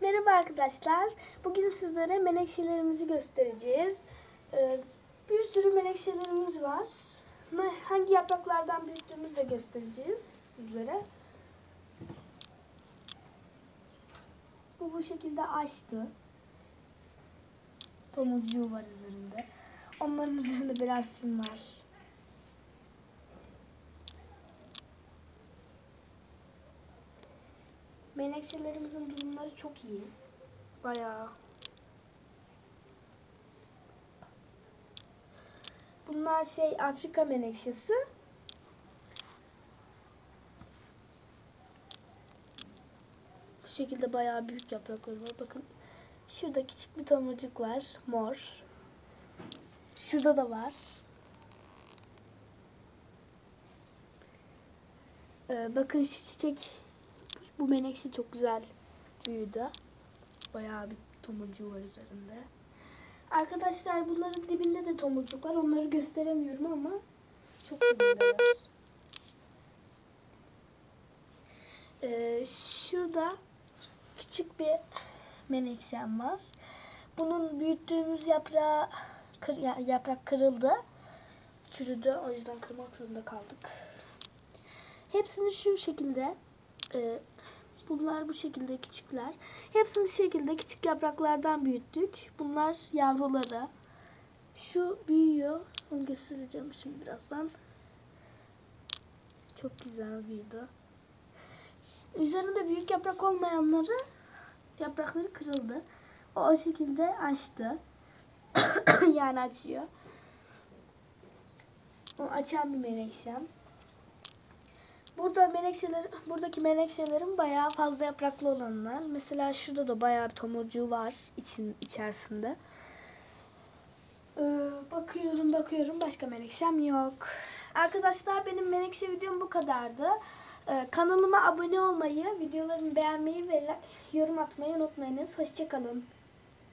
Merhaba arkadaşlar. Bugün sizlere menekşelerimizi göstereceğiz. Ee, bir sürü menekşelerimiz var. Hangi yapraklardan büyüttüğümüzü de göstereceğiz sizlere. Bu bu şekilde açtı. Tomurcuğu var üzerinde. Onların üzerinde biraz sim var. Menekşelerimizin durumları çok iyi. Bayağı. Bunlar şey Afrika menekşesi. Bu şekilde bayağı büyük yaprakları var. Bakın şurada küçük bir tomurcuk var. Mor. Şurada da var. Ee, bakın şu çiçek bu menekşe çok güzel büyüdü. Bayağı bir tomurcuğu var üzerinde. Arkadaşlar bunların dibinde de tomurcuk var. Onları gösteremiyorum ama çok dibindeler. Ee, şurada küçük bir menekşem var. Bunun büyüttüğümüz yaprağı kır, ya- yaprak kırıldı. Çürüdü. O yüzden kırmak zorunda kaldık. Hepsini şu şekilde e, bunlar bu şekilde küçükler. Hepsini şekilde küçük yapraklardan büyüttük. Bunlar yavruları. Şu büyüyor. Onu göstereceğim şimdi birazdan. Çok güzel büyüdü. Üzerinde büyük yaprak olmayanları yaprakları kırıldı. O, o şekilde açtı. yani açıyor. O açan bir menekşem. Burada menekşeler, buradaki menekşelerin bayağı fazla yapraklı olanlar. Mesela şurada da bayağı bir tomurcuğu var için içerisinde. Ee, bakıyorum bakıyorum başka menekşem yok. Arkadaşlar benim menekşe videom bu kadardı. Ee, kanalıma abone olmayı, videolarımı beğenmeyi ve yorum atmayı unutmayınız. Hoşçakalın.